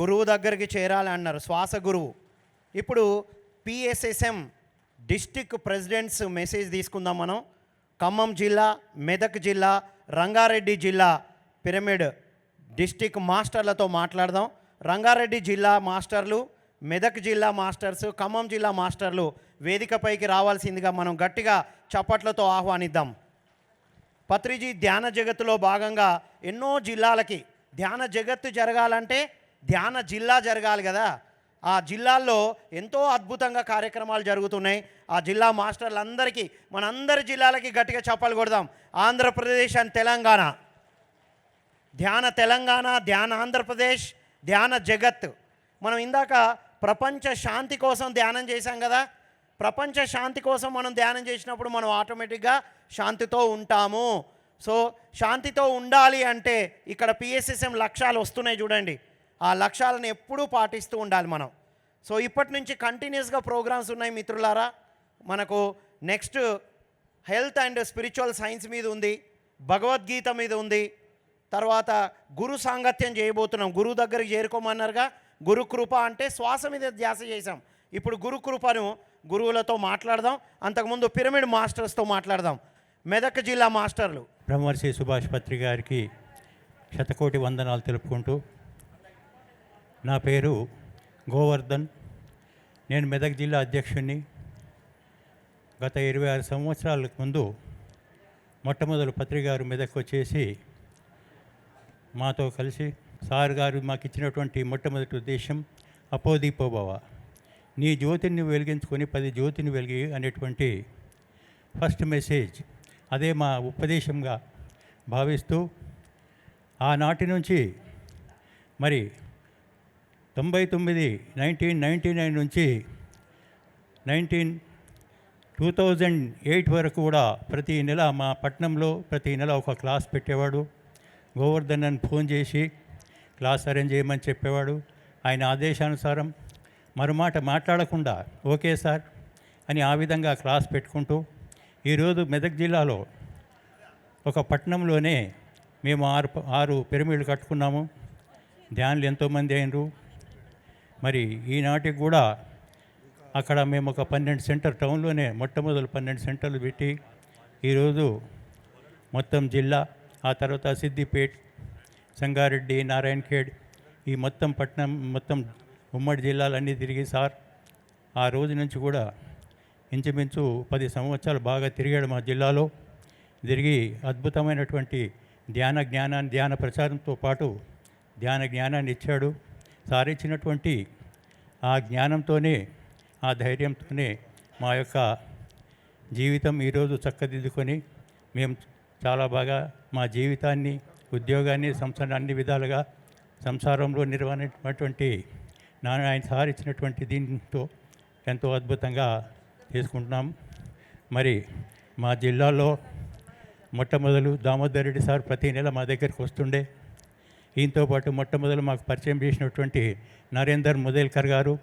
గురువు దగ్గరికి చేరాలి అన్నారు శ్వాస గురువు. ఇప్పుడు పిఎస్ఎస్ఎం డిస్టిక్ ప్రెసిడెంట్స్ మెసేజ్ తీసుకుందాం మనం. ఖమ్మం జిల్లా మెదక్ జిల్లా రంగారెడ్డి జిల్లా పిరమిడ్ డిస్టిక్ మాస్టర్లతో మాట్లాడదాం. రంగారెడ్డి జిల్లా మాస్టర్లు మెదక్ జిల్లా మాస్టర్స్ ఖమ్మం జిల్లా మాస్టర్లు వేదికపైకి రావాల్సిందిగా మనం గట్టిగా చప్పట్లతో ఆహ్వానిద్దాం. పత్రిజీ ధ్యాన జగత్తులో భాగంగా ఎన్నో జిల్లాలకి ధ్యాన జగత్తు జరగాలంటే ధ్యాన జిల్లా జరగాలి కదా. ఆ జిల్లాల్లో ఎంతో అద్భుతంగా కార్యక్రమాలు జరుగుతున్నాయి. ఆ జిల్లా మాస్టర్లందరికీ మనందరి జిల్లాలకి గట్టిగా చప్పలు కొడదాం. ఆంధ్రప్రదేశ్ అండ్ తెలంగాణ. ధ్యాన తెలంగాణ ధ్యాన ఆంధ్రప్రదేశ్ ధ్యాన జగత్. మనం ఇందాక ప్రపంచ శాంతి కోసం ధ్యానం చేశాం కదా. ప్రపంచ శాంతి కోసం మనం ధ్యానం చేసినప్పుడు మనం ఆటోమేటిక్గా శాంతితో ఉంటాము. సో శాంతితో ఉండాలి అంటే ఇక్కడ పిఎస్ఎస్ఎం లక్ష్యాలు వస్తున్నాయి చూడండి. ఆ లక్ష్యాలను ఎప్పుడూ పాటిస్తూ ఉండాలి మనం. సో ఇప్పటి నుంచి కంటిన్యూస్గా ప్రోగ్రామ్స్ ఉన్నాయి మిత్రులారా. మనకు next health and spiritual science మీద ఉంది భగవద్గీత మీద ఉంది. తర్వాత గురు సాంగత్యం చేయబోతున్నాం. గురువు దగ్గరికి చేరుకోమన్నారుగా గురు కృప అంటే శ్వాస మీద ధ్యాస చేసాం ఇప్పుడు గురు కృపను గురువులతో మాట్లాడదాం. అంతకుముందు పిరమిడ్ మాస్టర్స్తో మాట్లాడదాం. మెదక్ జిల్లా మాస్టర్లు. బ్రహ్మర్షి సుభాష్ పత్రి గారికి శతకోటి వందనాలు తెలుపుకుంటూ నా పేరు గోవర్ధన్. నేను మెదక్ జిల్లా అధ్యక్షుడిని గత ఇరవై ఆరు సంవత్సరాలకు ముందు మొట్టమొదటి పత్రిక గారు మెదక్ వచ్చేసి మాతో కలిసి సార్ గారు మాకు ఇచ్చినటువంటి మొట్టమొదటి ఉద్దేశం అపోదీపోభవ. నీ జ్యోతిని వెలిగించుకొని పది జ్యోతిని వెలిగి అనేటువంటి ఫస్ట్ మెసేజ్ అదే మా ఉపదేశంగా భావిస్తూ ఆనాటి నుంచి మరి తొంభై తొమ్మిది నైన్టీన్ నైంటీ నైన్ నుంచి నైన్టీన్ టూ థౌజండ్ ఎయిట్ వరకు కూడా ప్రతి నెల మా పట్నంలో ప్రతి నెల ఒక క్లాస్ పెట్టేవాడు. గోవర్ధన్ అని ఫోన్ చేసి క్లాస్ అరేంజ్ చేయమని చెప్పేవాడు. ఆయన ఆదేశానుసారం మరుమాట మాట్లాడకుండా ఓకే సార్ అని ఆ విధంగా క్లాస్ పెట్టుకుంటూ ఈరోజు మెదక్ జిల్లాలో ఒక పట్టణంలోనే మేము ఆరు ఆరు పిరమిడ్లు కట్టుకున్నాము. ధ్యానులు ఎంతోమంది అయినరు. మరి ఈనాటికి కూడా అక్కడ మేము ఒక పన్నెండు సెంటర్ టౌన్లోనే మొట్టమొదటి పన్నెండు సెంటర్లు పెట్టి ఈరోజు మొత్తం జిల్లా ఆ తర్వాత సిద్దిపేట్ సంగారెడ్డి నారాయణఖేడ్ ఈ మొత్తం పట్టణం మొత్తం ఉమ్మడి జిల్లాలన్నీ తిరిగి సార్ ఆ రోజు నుంచి కూడా ఇంచుమించు పది సంవత్సరాలు బాగా తిరిగాడు మా జిల్లాలో. తిరిగి అద్భుతమైనటువంటి ధ్యాన జ్ఞానాన్ని ధ్యాన ప్రచారంతో పాటు ధ్యాన జ్ఞానాన్ని ఇచ్చాడు. సారించినటువంటి ఆ జ్ఞానంతోనే ఆ ధైర్యంతోనే మా యొక్క జీవితం ఈరోజు చక్కదిద్దుకొని మేము చాలా బాగా మా జీవితాన్ని ఉద్యోగాన్ని సంసారాన్ని అన్ని విధాలుగా సంసారంలో నిర్వహించినటువంటి నాన్న ఆయన సార్ ఇచ్చినటువంటి దీంతో ఎంతో అద్భుతంగా చేసుకుంటున్నాం. మరి మా జిల్లాలో మొట్టమొదలు దామోదర్ రెడ్డి సార్ ప్రతి నెల మా దగ్గరికి వస్తుండే. ఈయనతో పాటు మొట్టమొదలు మాకు పరిచయం చేసినటువంటి నరేందర్ ముదేల్కర్ గారు.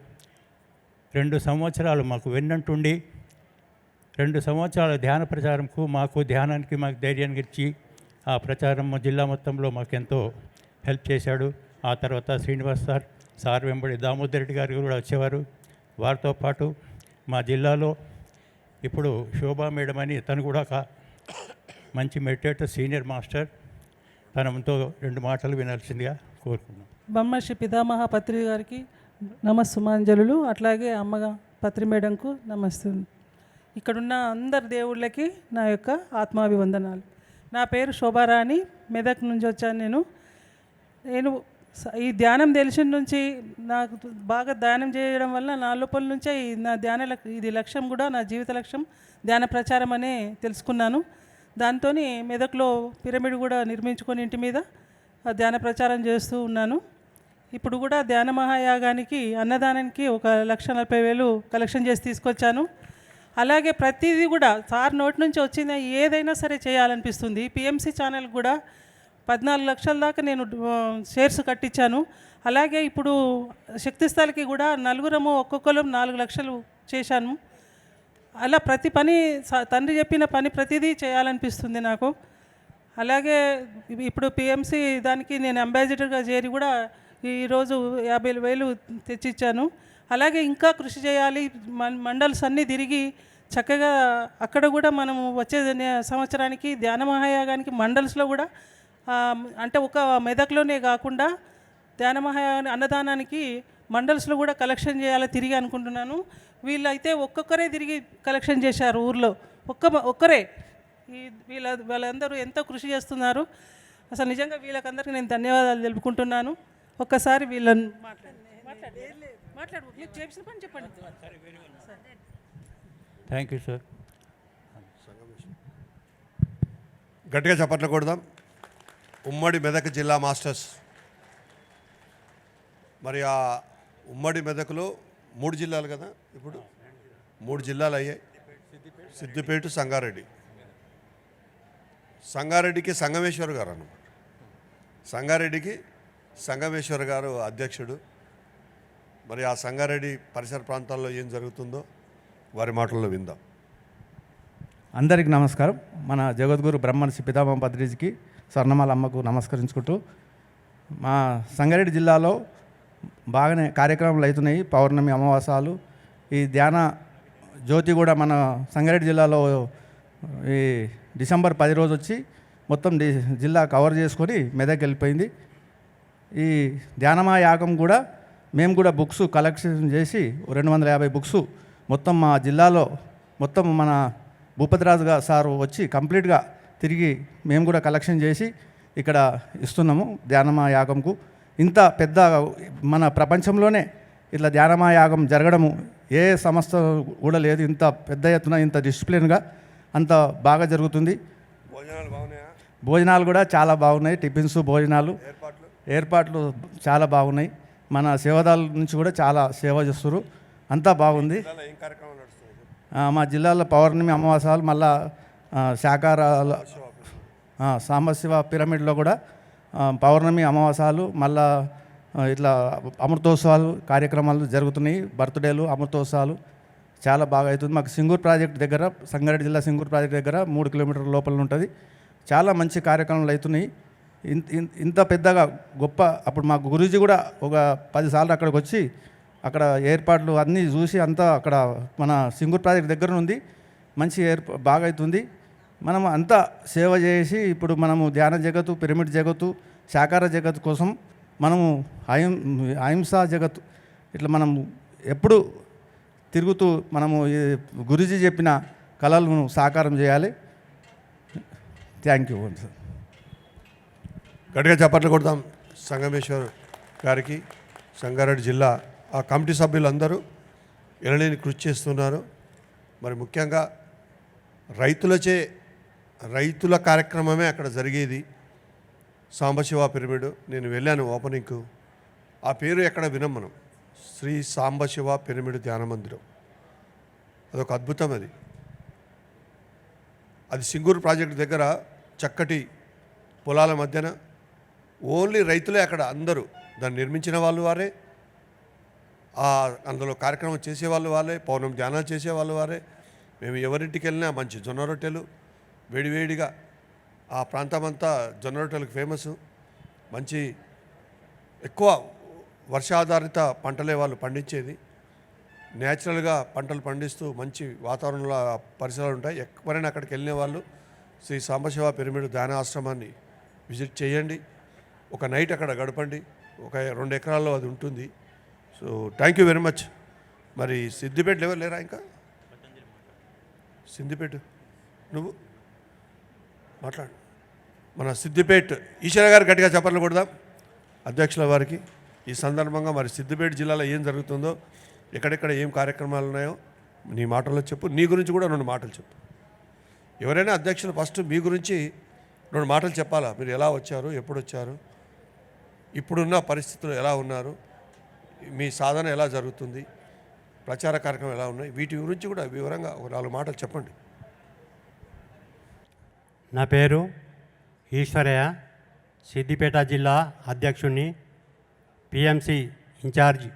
రెండు సంవత్సరాలు మాకు వెన్నంటుండి రెండు సంవత్సరాల ధ్యాన ప్రచారంకు మాకు ధ్యానానికి మాకు ధైర్యాన్ని ఇచ్చి ఆ ప్రచారం జిల్లా మొత్తంలో మాకు ఎంతో హెల్ప్ చేశాడు. ఆ తర్వాత శ్రీనివాస్ సార్ సార్ వెంబడి దామోదర్ రెడ్డి గారు కూడా వచ్చేవారు. వారితో పాటు మా జిల్లాలో ఇప్పుడు శోభా మేడం అని తను కూడా ఒక మంచి మెడిటేటర్ సీనియర్ మాస్టర్. తనతో రెండు మాటలు వినాల్సిందిగా కోరుకున్నాం బ్రహ్మర్షి పితామహ పత్రి గారికి నమస్సుమాంజలు అట్లాగే అమ్మగా పత్రి మేడంకు నమస్తే. ఇక్కడున్న అందరి దేవుళ్ళకి నా యొక్క ఆత్మాభివందనాలు. నా పేరు శోభారాణి మెదక్ నుంచి వచ్చాను నేను. నేను స- ఈ ధ్యానం తెలిసిన నుంచి నాకు బాగా ధ్యానం చేయడం వల్ల నా లోపల నుంచే నా ధ్యాన ఇది లక్ష్యం కూడా నా జీవిత లక్ష్యం ధ్యాన ప్రచారం అనే తెలుసుకున్నాను. దాంతో మెదక్లో పిరమిడ్ కూడా నిర్మించుకొని ఇంటి మీద ధ్యాన ప్రచారం చేస్తూ ఉన్నాను. ఇప్పుడు కూడా ధ్యాన మహాయాగానికి అన్నదానానికి ఒక లక్ష నలభై వేలు కలెక్షన్ చేసి తీసుకొచ్చాను. అలాగే ప్రతిదీ కూడా సార్ నోటి నుంచి వచ్చింది ఏదైనా సరే చేయాలనిపిస్తుంది. పిఎంసీ ఛానల్ కూడా పద్నాలుగు లక్షల దాకా నేను షేర్స్ కట్టించాను. అలాగే ఇప్పుడు శక్తిస్థలకి కూడా నలుగురము ఒక్కొక్కరు నాలుగు లక్షలు చేశాను. అలా ప్రతి పని స- తండ్రి చెప్పిన పని ప్రతిదీ చేయాలనిపిస్తుంది నాకు. అలాగే ఇప్పుడు పిఎంసి దానికి నేను అంబాసిడర్గా చేరి కూడా ఈరోజు యాభై వేలు తెచ్చిచ్చాను. అలాగే ఇంకా కృషి చేయాలి మన్- మండల్స్ అన్నీ తిరిగి చక్కగా అక్కడ కూడా మనము వచ్చే సంవత్సరానికి ధ్యాన మహాయాగానికి మండల్స్లో కూడా అంటే ఒక మెదక్లోనే కాకుండా ధ్యాన మహా అన్నదానానికి మండల్స్లో కూడా కలెక్షన్ చేయాలి తిరిగి అనుకుంటున్నాను. వీళ్ళైతే ఒక్కొక్కరే తిరిగి కలెక్షన్ చేశారు ఊర్లో. ఒక్క ఒక్కరే. ఈ వీళ్ళ వాళ్ళందరూ ఎంతో కృషి చేస్తున్నారు. అసలు నిజంగా వీళ్ళకందరికీ నేను ధన్యవాదాలు తెలుపుకుంటున్నాను. ఒక్కసారి వీళ్ళని మాట్లాడు. చేసిన పని చెప్పండి థ్యాంక్ యూ సార్ గట్టిగా చప్పట్లు కొడదాం. ఉమ్మడి మెదక్ జిల్లా మాస్టర్స్. మరి ఆ ఉమ్మడి మెదకులో మూడు జిల్లాలు కదా ఇప్పుడు? మూడు జిల్లాలు అయ్యాయి. సిద్దిపేట సంగారెడ్డి. సంగారెడ్డికి సంగమేశ్వర్ గారు అన్నమాట. సంగారెడ్డికి సంగమేశ్వర్ గారు అధ్యక్షుడు. మరి ఆ సంగారెడ్డి పరిసర ప్రాంతాల్లో ఏం జరుగుతుందో వారి మాటల్లో విందాం. అందరికీ నమస్కారం. మన జగద్గురు బ్రహ్మర్షి పితామహ పత్రిజీకి స్వర్ణమాల అమ్మకు నమస్కరించుకుంటూ మా సంగారెడ్డి జిల్లాలో బాగానే కార్యక్రమాలు అవుతున్నాయి. పౌర్ణమి అమావాసాలు ఈ ధ్యాన జ్యోతి కూడా మన సంగారెడ్డి జిల్లాలో ఈ డిసెంబర్ పది రోజు వచ్చి మొత్తం డి జిల్లా కవర్ చేసుకొని మెదక్ వెళ్ళిపోయింది. ఈ ధ్యానమా యాగం కూడా మేము కూడా బుక్స్ కలెక్షన్ చేసి రెండు వందల యాభై బుక్స్ మొత్తం మా జిల్లాలో మొత్తం మన భూపతిరాజు గారు సారు వచ్చి కంప్లీట్గా తిరిగి మేము కూడా కలెక్షన్ చేసి ఇక్కడ ఇస్తున్నాము ధ్యానమా యాగంకు. ఇంత పెద్ద మన ప్రపంచంలోనే ఇట్లా ధ్యానమా యాగం జరగడము ఏ సంస్థ కూడా లేదు. ఇంత పెద్ద ఎత్తున ఇంత డిసిప్లిన్గా అంత బాగా జరుగుతుంది. భోజనాలు బాగున్నాయా? భోజనాలు కూడా చాలా బాగున్నాయి. టిఫిన్స్ భోజనాలు ఏర్పాట్లు? ఏర్పాట్లు చాలా బాగున్నాయి. మన సేవదాల నుంచి కూడా చాలా సేవ చేస్తారు అంతా బాగుంది. మా జిల్లాలో పౌర్ణమి అమావాసాలు మళ్ళా ఆ, సాంబశివ పిరమిడ్లో కూడా పౌర్ణమి అమావాసాలు మళ్ళా ఇట్లా అమృతోత్సవాలు కార్యక్రమాలు జరుగుతున్నాయి. బర్త్డేలు అమృతోత్సవాలు చాలా బాగా అవుతుంది. మాకు సింగూర్ ప్రాజెక్ట్ దగ్గర సంగారెడ్డి జిల్లా సింగూర్ ప్రాజెక్ట్ దగ్గర మూడు కిలోమీటర్ల లోపల ఉంటుంది. చాలా మంచి కార్యక్రమాలు అవుతున్నాయి. ఇంత ఇంత- ఇంత పెద్దగా గొప్ప అప్పుడు మా గురూజీ కూడా ఒక పదిసార్లు అక్కడికి వచ్చి అక్కడ ఏర్పాట్లు అన్నీ చూసి అంతా అక్కడ మన సింగూర్ ప్రాజెక్ట్ దగ్గర ఉంది మంచి ఏర్ప బాగా అవుతుంది. మనం అంతా సేవ చేసి ఇప్పుడు మనము ధ్యాన జగత్తు పిరమిడ్ జగత్తు సాకార జగత్తు కోసం మనము అహిం అహింసా జగత్తు ఇట్లా మనం ఎప్పుడు తిరుగుతూ మనము ఈ గురుజీ చెప్పిన కళలను సాకారం చేయాలి. Thank you sir. గట్టిగా చప్పట్లు కొడదాం సంగమేశ్వర్ గారికి సంగారెడ్డి జిల్లా ఆ కమిటీ సభ్యులందరూ ఎనలేని కృషి చేస్తున్నారు. మరి ముఖ్యంగా రైతులచే రైతుల కార్యక్రమమే అక్కడ జరిగేది. సాంబశివ పిరమిడ్ నేను వెళ్ళాను ఓపెనింగ్కు. ఆ పేరు ఎక్కడ వినం మనం. శ్రీ సాంబశివ పిరమిడ్ ధ్యాన మందిరం. అదొక అద్భుతం అది. అది సింగూరు ప్రాజెక్ట్ దగ్గర చక్కటి పొలాల మధ్యన ఓన్లీ రైతులే అక్కడ అందరూ. దాన్ని నిర్మించిన వాళ్ళు వారే. ఆ అందులో కార్యక్రమం చేసేవాళ్ళు వాళ్ళే పౌర్ణమి ధ్యానాలు చేసేవాళ్ళు వారే. మేము ఎవరింటికి వెళ్ళినా మంచి జొన్న రొట్టెలు వేడివేడిగా ఆ ప్రాంతం అంతా జొన్న రొట్టెలకు ఫేమస్. మంచి ఎక్కువ వర్షాధారిత పంటలే వాళ్ళు పండించేది. న్యాచురల్గా పంటలు పండిస్తూ మంచి వాతావరణంలో పరిసరాలు ఉంటాయి. ఎవరైనా అక్కడికి వెళ్ళిన వాళ్ళు శ్రీ సాంబశివ పిరమిడ్ ధ్యాన ఆశ్రమాన్ని విజిట్ చేయండి. ఒక నైట్ అక్కడ గడపండి. ఒక రెండు ఎకరాల్లో అది ఉంటుంది. So thank you very much. మరి సిద్దిపేట ఎవరు లేరా ఇంకా? సిద్దిపేట నువ్వు? మాట్లాడు. మన సిద్దిపేట ఈశ్వర గారు గట్టిగా చెప్పాలి కొడదాం. అధ్యక్షుల వారికి ఈ సందర్భంగా మరి సిద్దిపేట జిల్లాలో ఏం జరుగుతుందో ఎక్కడెక్కడ ఏం కార్యక్రమాలు ఉన్నాయో నీ మాటల్లో చెప్పు. నీ గురించి కూడా రెండు మాటలు చెప్పు. ఎవరైనా అధ్యక్షులు ఫస్ట్ మీ గురించి రెండు మాటలు చెప్పాలా? మీరు ఎలా వచ్చారు? ఎప్పుడు వచ్చారు? ఇప్పుడున్న పరిస్థితులు ఎలా ఉన్నారు? మీ సాధన ఎలా జరుగుతుంది? ప్రచార కార్యక్రమం ఎలా ఉన్నాయి? వీటి గురించి కూడా వివరంగా ఒక నాలుగు మాటలు చెప్పండి. నా పేరు ఈశ్వరయ్య సిద్దిపేట జిల్లా అధ్యక్షుడిని పిఎంసి ఇన్ఛార్జ్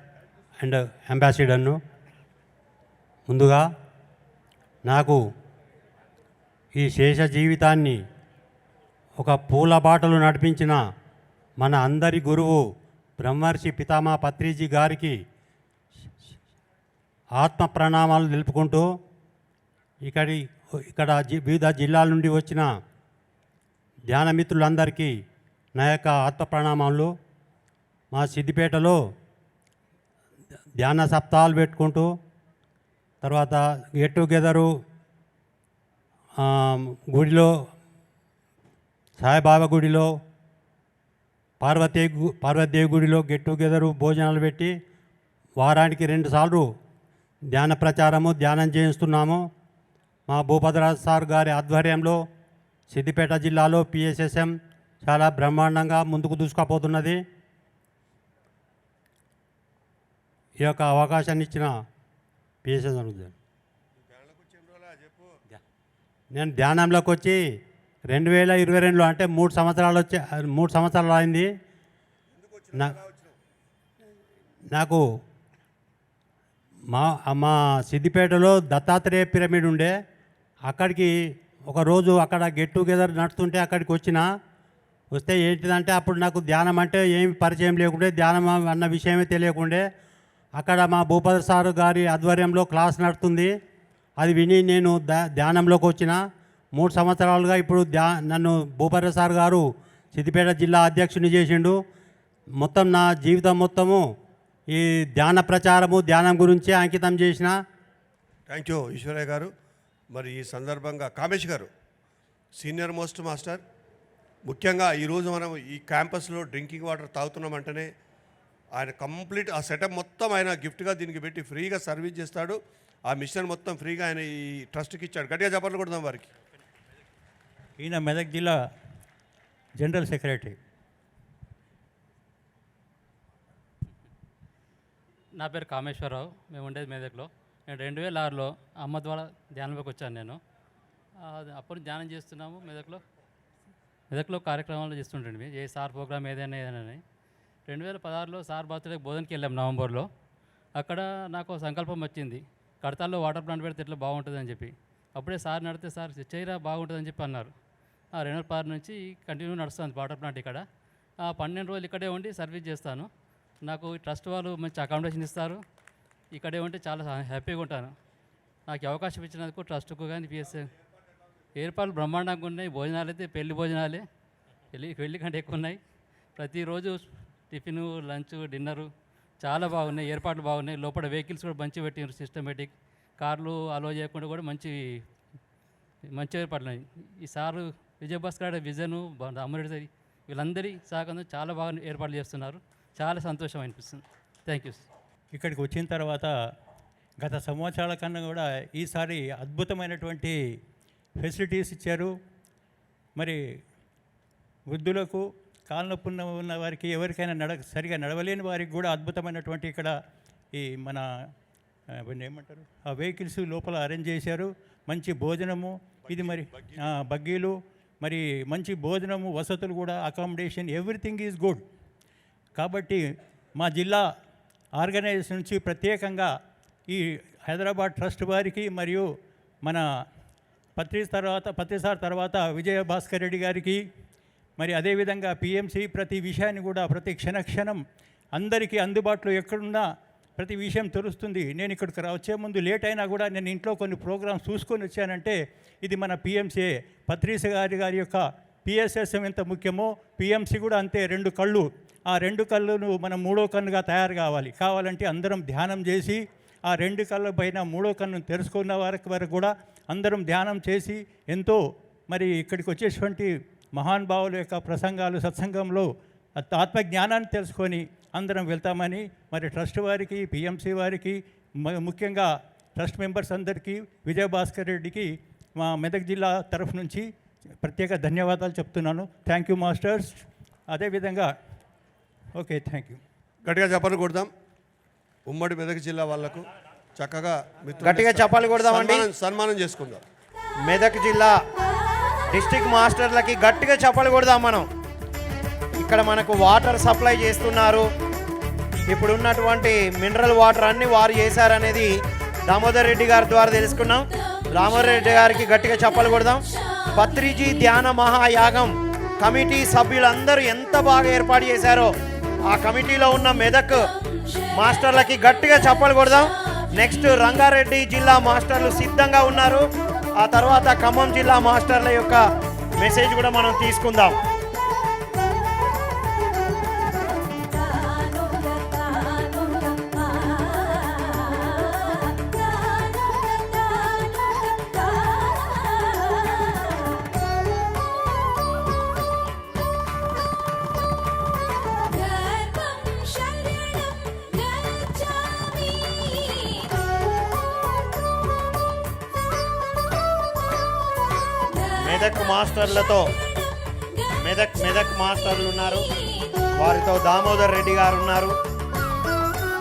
అండ్ అంబాసిడర్ను. ముందుగా నాకు ఈ శేష జీవితాన్ని ఒక పూల బాటలు నడిపించిన మన అందరి గురువు బ్రహ్మర్షి పితామా పత్రిజీ గారికి ఆత్మ ప్రణామాలు తెలుపుకుంటూ ఇక్కడి ఇక్కడ జి- వివిధ జిల్లాల నుండి వచ్చిన ధ్యాన మిత్రులందరికీ నా యొక్క ఆత్మ ప్రణామాలు మా సిద్దిపేటలో ధ్యాన సప్తాహాలు పెట్టుకుంటూ తర్వాత గెట్ టుగెదరు గుడిలో సాయిబాబా గుడిలో పార్వతీ గు- పార్వతీదేవి గుడిలో గెట్ టుగెదరు భోజనాలు పెట్టి వారానికి రెండుసార్లు ధ్యాన ప్రచారము ధ్యానం చేయిస్తున్నాము. మా భూపతిరాజు సార్ గారి ఆధ్వర్యంలో సిద్దిపేట జిల్లాలో పిఎస్ఎస్ఎం చాలా బ్రహ్మాండంగా ముందుకు దూసుకుపోతున్నది. ఈ యొక్క అవకాశాన్ని ఇచ్చిన పిఎస్ఎస్ఎం నేను ధ్యానంలోకి వచ్చి రెండు వేల ఇరవై రెండులో అంటే మూడు సంవత్సరాలు వచ్చే మూడు సంవత్సరాలు అయింది. నాకు మా మా సిద్దిపేటలో దత్తాత్రేయ పిరమిడ్ ఉండే. అక్కడికి ఒకరోజు అక్కడ గెట్ టుగెదర్ నడుస్తుంటే అక్కడికి వచ్చిన వస్తే ఏంటిదంటే అప్పుడు నాకు ధ్యానం అంటే ఏమి పరిచయం లేకుండే ధ్యానం అన్న విషయమే తెలియకుండే అక్కడ మా భూపతి సార్ గారి ఆధ్వర్యంలో క్లాస్ నడుతుంది అది విని నేను ధ్యా- ధ్యానంలోకి వచ్చిన. మూడు సంవత్సరాలుగా ఇప్పుడు ధ్యా నన్ను భూపతి సార్ గారు సిద్దిపేట జిల్లా అధ్యక్షుని చేసిండు. మొత్తం నా జీవితం మొత్తము ఈ ధ్యాన ప్రచారము ధ్యానం గురించి అంకితం చేసిన. థ్యాంక్ యూ ఈశ్వరయ్య గారు. మరి ఈ సందర్భంగా కామేష్ గారు సీనియర్ మోస్ట్ మాస్టర్ ముఖ్యంగా ఈరోజు మనం ఈ క్యాంపస్లో డ్రింకింగ్ వాటర్ తాగుతున్నామంటేనే ఆయన కంప్లీట్ ఆ సెటప్ మొత్తం ఆయన గిఫ్ట్గా దీనికి పెట్టి ఫ్రీగా సర్వీస్ చేస్తాడు. ఆ మిషన్ మొత్తం ఫ్రీగా ఆయన ఈ ట్రస్ట్కి ఇచ్చాడు. గట్టిగా చెప్పట్లు కొడదాం వారికి. ఈయన మెదక్ జిల్లా జనరల్ సెక్రటరీ. నా పేరు కామేశ్వరరావు. మేము ఉండేది మెదక్లో. నేను రెండు వేల ఆరులో అమ్మ ద్వారా ధ్యానంలోకి వచ్చాను నేను. అప్పుడు ధ్యానం చేస్తున్నాము మెదక్లో. మెదక్లో కార్యక్రమాలు చేస్తుంటే ఏ సార్ ప్రోగ్రామ్ ఏదైనా ఏదైనా. అని. రెండు వేల పదహారులో సార్ బర్త్డేకి బోధనకి వెళ్ళాం నవంబర్లో. అక్కడ నాకు సంకల్పం వచ్చింది. కడతాల్లో వాటర్ ప్లాంట్ పెడితే ఇట్లా బాగుంటుంది అని చెప్పి. అప్పుడే సార్ నడితే సార్ చేయరా బాగుంటుందని చెప్పి అన్నారు. ఆ రెండు వేల పదహారు నుంచి కంటిన్యూ నడుస్తుంది వాటర్ ప్లాంట్ ఇక్కడ. ఆ పన్నెండు రోజులు ఇక్కడే ఉండి సర్వీస్ చేస్తాను. నాకు ఈ ట్రస్ట్ వాళ్ళు మంచి అకామిడేషన్ ఇస్తారు. ఇక్కడే ఉంటే చాలా హ్యాపీగా ఉంటాను. నాకు అవకాశం ఇచ్చినందుకు ట్రస్ట్కు కానీ పిఎస్ఏ ఏర్పాట్లు బ్రహ్మాండంగా ఉన్నాయి. భోజనాలు అయితే పెళ్ళి భోజనాలే. పెళ్ళి పెళ్ళి కంటే ఎక్కువ ఉన్నాయి. ప్రతిరోజు టిఫిన్ లంచ్ డిన్నరు చాలా బాగున్నాయి. ఏర్పాట్లు బాగున్నాయి. లోపల వెహికల్స్ కూడా మంచి పెట్టినారు సిస్టమేటిక్. కార్లు అలో చేయకుండా కూడా మంచి మంచి ఏర్పాట్లు ఉన్నాయి. ఈ సారు విజయభాస్కర్ గారి విజను వీళ్ళందరి సహకారం చాలా బాగా ఏర్పాట్లు చేస్తున్నారు. చాలా సంతోషం అనిపిస్తుంది. థ్యాంక్ యూ ఇక్కడికి వచ్చిన తర్వాత గత సంవత్సరాల కన్నా కూడా ఈసారి అద్భుతమైనటువంటి ఫెసిలిటీస్ ఇచ్చారు. మరి వృద్ధులకు కాళ్ళనొప్పి ఉన్న వారికి ఎవరికైనా నడ సరిగా నడవలేని వారికి కూడా అద్భుతమైనటువంటి ఇక్కడ ఈ మన ఇవన్నీ ఏమంటారు? ఆ వెహికల్స్ లోపల అరేంజ్ చేశారు. మంచి భోజనము ఇది మరి బగ్గీలు మరి మంచి భోజనము వసతులు కూడా అకామిడేషన్ ఎవ్రీథింగ్ ఈజ్ గుడ్. కాబట్టి మా జిల్లా ఆర్గనైజేషన్ నుంచి ప్రత్యేకంగా ఈ హైదరాబాద్ ట్రస్ట్ వారికి మరియు మన పత్రి తర్వాత పత్రిసార్ తర్వాత విజయ భాస్కర్ రెడ్డి గారికి మరి అదేవిధంగా పిఎంసి ప్రతి విషయాన్ని కూడా ప్రతి క్షణక్షణం అందరికీ అందుబాటులో ఎక్కడున్నా ప్రతి విషయం తెలుస్తుంది. నేను ఇక్కడికి రా- వచ్చే ముందు లేట్ అయినా కూడా నేను ఇంట్లో కొన్ని ప్రోగ్రామ్స్ చూసుకొని వచ్చానంటే ఇది మన పిఎంసీఏ పత్రిస గారి గారి యొక్క పిఎస్ఎస్ఎం ఎంత ముఖ్యమో పిఎంసి కూడా అంతే రెండు కళ్ళు. ఆ రెండు కళ్ళును మనం మూడో కన్నుగా తయారు కావాలి. కావాలంటే అందరం ధ్యానం చేసి ఆ రెండు కళ్ళ పైన మూడో కన్ను తెరుచుకున్న వారికి వరకు కూడా అందరం ధ్యానం చేసి ఎంతో మరి ఇక్కడికి వచ్చేటువంటి మహానుభావుల యొక్క ప్రసంగాలు సత్సంగంలో ఆత్మజ్ఞానాన్ని తెలుసుకొని అందరం వెళ్తామని మరి ట్రస్ట్ వారికి పిఎంసి వారికి ముఖ్యంగా ట్రస్ట్ మెంబర్స్ అందరికీ విజయభాస్కర్ రెడ్డికి మా మెదక్ జిల్లా తరఫు నుంచి ప్రత్యేక ధన్యవాదాలు చెప్తున్నాను. Thank you masters. అదేవిధంగా ఓకే థ్యాంక్ యూ గట్టిగా చెప్పలు కొడదాం. ఉమ్మడి మెదక్ జిల్లా వాళ్ళకు చక్కగా గట్టిగా చప్పట్లు కొడదామండి. సన్మానం- సన్మానం చేసుకుందాం. మెదక్ జిల్లా డిస్టిక్ మాస్టర్లకి గట్టిగా చప్పలు కొడదాం మనం. ఇక్కడ మనకు వాటర్ సప్లై చేస్తున్నారు. ఇప్పుడు ఉన్నటువంటి మినరల్ వాటర్ అన్ని వారు చేశారనేది దామోదర్ రెడ్డి గారి ద్వారా తెలుసుకున్నాం. దామోదర్ రెడ్డి గారికి గట్టిగా చప్పలు కొడదాం. పత్రిజీ ధ్యాన మహాయాగం కమిటీ సభ్యులందరూ ఎంత బాగా ఏర్పాటు చేశారో ఆ కమిటీలో ఉన్న మెదక్ మాస్టర్లకి గట్టిగా చప్పలు కొడదాం. నెక్స్ట్ రంగారెడ్డి జిల్లా మాస్టర్లు సిద్ధంగా ఉన్నారు. ఆ తర్వాత ఖమ్మం జిల్లా మాస్టర్ల యొక్క మెసేజ్ కూడా మనం తీసుకుందాం. మాస్టర్లతో మెదక్ మెదక్ మాస్టర్లు ఉన్నారు వారితో దామోదర్ రెడ్డి గారు ఉన్నారు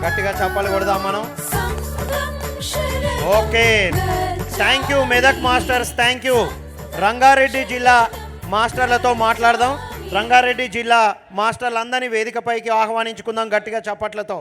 గట్టిగా చప్పలు కొడదాం మనం. Okay. Thank you Medak masters. Thank you Rangareddy జిల్లా మాస్టర్లతో మాట్లాడదాం. రంగారెడ్డి జిల్లా మాస్టర్లందరినీ వేదికపైకి ఆహ్వానించుకుందాం గట్టిగా చప్పట్లతో.